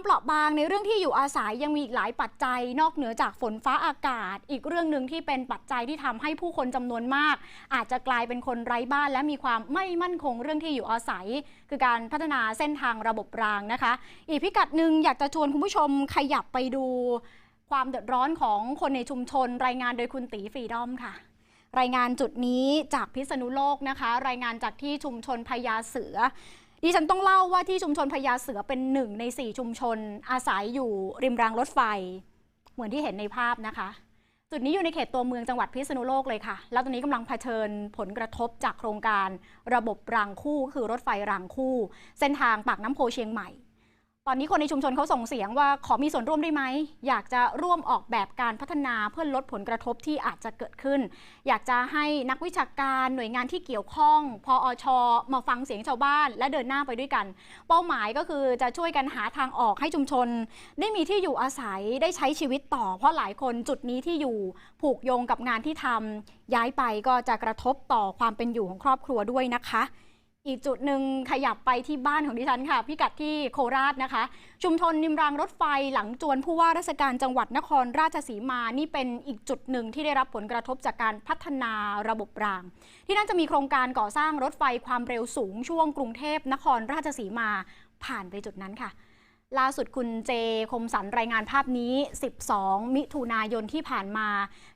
ความเปราะบางในเรื่องที่อยู่อาศัยยังมีอีกหลายปัจจัย นอกเหนือจากฝนฟ้าอากาศ อีกเรื่องหนึ่งที่เป็นปัจจัยที่ทำให้ผู้คนจำนวนมาก อาจจะกลายเป็นคนไร้บ้าน และมีความไม่มั่นคงเรื่องที่อยู่อาศัย คือการพัฒนาเส้นทางระบบรางนะคะ อีกพิกัดหนึ่งอยากจะชวนคุณผู้ชมขยับไปดู ความเดือดร้อนของคนในชุมชน รายงานโดยคุณตีฟรีดอมค่ะรายงานจุดนี้จากพิษณุโลกนะคะ รายงานจากที่ชุมชนพญาเสือ ดิฉันต้องเล่าว่าที่ชุมชนพญาเสือเป็นหนึ่งในสี่ชุมชน อาศัยอยู่ริมรางรถไฟ เหมือนที่เห็นในภาพนะคะ จุดนี้อยู่ในเขตตัวเมืองจังหวัดพิษณุโลกเลยค่ะ แล้วตอนนี้กำลังเผชิญผลกระทบจากโครงการ ระบบรางคู่คือรถไฟรางคู่ เส้นทางปากน้ำโพเชียงใหม่ ตอนนี้คนในชุมชนเขาส่งเสียงว่าขอมีส่วนร่วมได้ไหม อยากจะร่วมออกแบบการพัฒนาเพื่อลดผลกระทบที่อาจจะเกิดขึ้น อยากจะให้นักวิชาการหน่วยงานที่เกี่ยวข้องพออชมาฟังเสียงชาวบ้าน และเดินหน้าไปด้วยกัน เป้าหมายก็คือจะช่วยกันหาทางออกให้ชุมชน ได้มีที่อยู่อาศัยได้ใช้ชีวิตต่อ เพราะหลายคนจุดนี้ที่อยู่ผูกโยงกับงานที่ทำย้ายไปก็จะกระทบต่อความเป็นอยู่ของครอบครัวด้วยนะคะ อีกจุดหนึ่งขยับไปที่บ้านของดิฉันค่ะ พิกัดที่โคราชนะคะ ชุมชนนิมรางรถไฟหลังจวนผู้ว่าราชการจังหวัดนครราชสีมา นี่เป็นอีกจุดหนึ่งที่ได้รับผลกระทบจากการพัฒนาระบบราง ที่นั่นจะมีโครงการก่อสร้างรถไฟความเร็วสูงช่วงกรุงเทพนครราชสีมาผ่านไปจุดนั้นค่ะ ล่าสุดคุณเจคมสันรายงานภาพนี้ 12 มิถุนายนที่ผ่านมา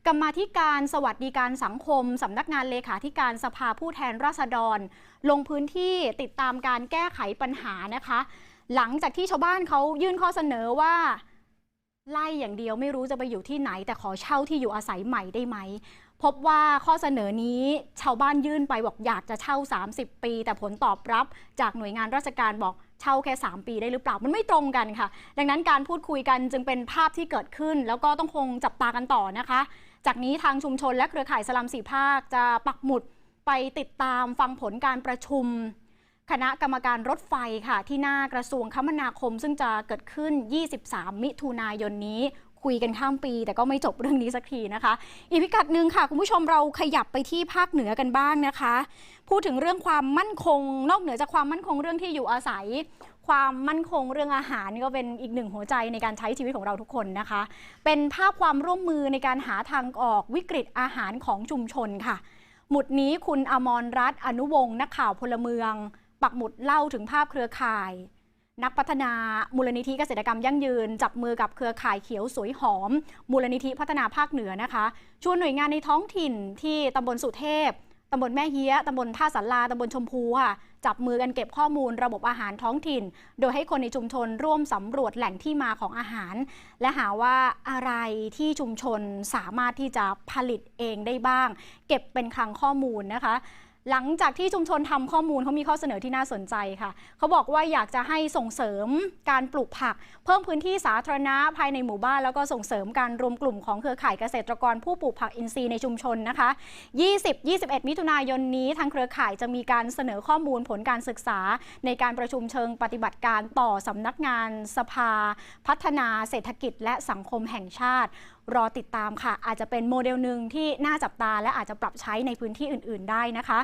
กรรมาธิการสวัสดิการสังคม สำนักงานเลขาธิการสภาผู้แทนราษฎร ลงพื้นที่ติดตามการแก้ไขปัญหานะคะ หลังจากที่ชาวบ้านเขายื่นข้อเสนอว่า ไล่อย่างเดียวไม่รู้จะไปอยู่ที่ไหน แต่ขอเช่าที่อยู่อาศัยใหม่ได้ไหม พบว่าข้อเสนอนี้ชาวบ้านยื่นไปบอกอยากจะเช่า 30 ปี แต่ผลตอบรับจากหน่วยงานราชการบอกเช่าแค่ 3 ปีได้หรือเปล่ามันไม่ตรงกันค่ะ ดังนั้นการพูดคุยกันจึงเป็นภาพที่เกิดขึ้น แล้วก็ต้องคงจับตากันต่อนะคะ จากนี้ทางชุมชนและเครือข่ายสลัมสีภาคจะปักหมุดไปติดตามฟังผลการประชุม คณะกรรมการรถไฟค่ะ ที่หน้ากระทรวงคมนาคม ซึ่งจะเกิดขึ้น 23 มิถุนายนนี้คุยกันข้ามปี แต่ก็ไม่จบเรื่องนี้สักทีนะคะ อีกพิกัดหนึ่งค่ะ คุณผู้ชมเราขยับไปที่ภาคเหนือกันบ้างนะคะ พูดถึงเรื่องความมั่นคง นอกเหนือจากความมั่นคงเรื่องที่อยู่อาศัย ความมั่นคงเรื่องอาหารนี่ก็เป็นอีกหนึ่งหัวใจในการใช้ชีวิตของเราทุกคนนะคะ เป็นภาพความร่วมมือในการหาทางออกวิกฤตอาหารของชุมชนค่ะ หมุดนี้คุณอมรรัตน์อนุวงศ์นักข่าวพลเมือง ปักหมุดเล่าถึงภาพเครือข่าย นักพัฒนามูลนิธิเกษตรกรรมยั่งยืน จับมือกับเครือข่ายเขียวสวยหอม มูลนิธิพัฒนาภาคเหนือนะคะชวนหน่วยงานในท้องถิ่นที่ตำบลสุเทพตำบลแม่เฮียตำบลท่าสันลาตำบลชมพูค่ะ จับมือกันเก็บข้อมูลระบบอาหารท้องถิ่น โดยให้คนในชุมชนร่วมสำรวจแหล่งที่มาของอาหาร และหาว่าอะไรที่ชุมชนสามารถที่จะผลิตเองได้บ้าง เก็บเป็นคลังข้อมูลนะคะ หลังจากที่ชุมชนทำข้อมูลเขามีข้อเสนอที่น่าสนใจค่ะ เขาบอกว่าอยากจะให้ส่งเสริมการปลูกผัก เพิ่มพื้นที่สาธารณะภายในหมู่บ้าน แล้วก็ส่งเสริมการรวมกลุ่มของเครือข่ายเกษตรกรผู้ปลูกผักอินทรีย์ในชุมชนนะคะ 20-21 มิถุนายนนี้ทางเครือข่ายจะมีการเสนอข้อมูลผลการศึกษา ในการประชุมเชิงปฏิบัติการต่อสำนักงานสภา พัฒนาเศรษฐกิจ และสังคมแห่งชาติรอติดตามค่ะ อาจจะเป็นโมเดลหนึ่งที่น่าจับตาและอาจจะปรับใช้ในพื้นที่อื่น ๆ ได้นะคะ